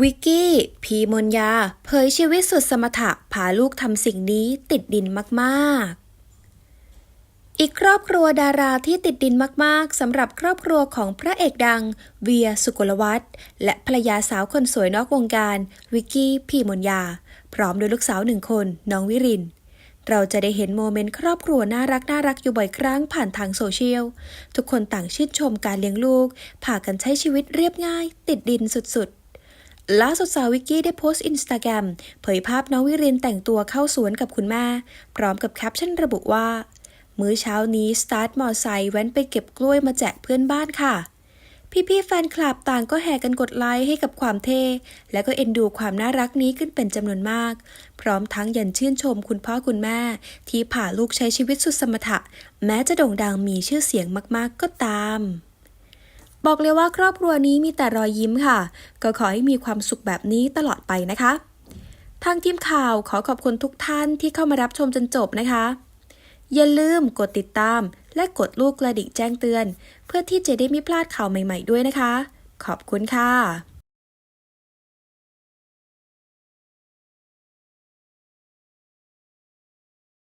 วิกกี้ พีมนยา เผยชีวิตสุดสมถะพาลูกทำสิ่งนี้ติดดินมากๆ อีกครอบครัวดาราที่ติดดินมากๆสำหรับครอบครัวของพระเอกดัง เวียสุกลวัฒน์และภรรยาสาวคนสวยนอกวงการ วิกกี้ พีมนยา พร้อมด้วยลูกสาวหนึ่งคน น้องวิรินเราจะได้เห็นโมเมนต์ครอบครัวน่ารักน่ารักอยู่บ่อยครั้งผ่านทางโซเชียล ทุกคนต่างชื่นชมการเลี้ยงลูก พากันใช้ชีวิตเรียบง่าย ติดดินสุดๆ ล่าสุดสาววิกกี้ได้โพสต์อินสตาแกรมเผยภาพน้องวิรินแต่งตัวเข้าสวนกับคุณแม่ พร้อมกับแคปชั่นระบุว่า มื้อเช้านี้สตาร์ทมอไซค์แว้นไปเก็บกล้วยมาแจกเพื่อนบ้านค่ะ พี่ๆแฟนคลับต่างก็แห่กันกดไลค์ให้กับความเท่ และก็เอ็นดูความน่ารักนี้ขึ้นเป็นจำนวนมาก พร้อมทั้งยันชื่นชมคุณพ่อคุณแม่ ที่พาลูกใช้ชีวิตสุดสมถะ แม้จะโด่งดังมีชื่อเสียงมากๆก็ตาม บอกเลยว่าครอบครัวนี้มีแต่รอยยิ้มค่ะ ก็ขอให้มีความสุขแบบนี้ตลอดไปนะคะ ทางทีมข่าวขอขอบคุณทุกท่านที่เข้ามารับชมจนจบนะคะ อย่าลืมกดติดตาม และกดลูกกระดิ่งแจ้งเตือน เพื่อที่จะได้ไม่พลาดข่าวใหม่ ๆด้วยนะคะ ขอบคุณค่ะ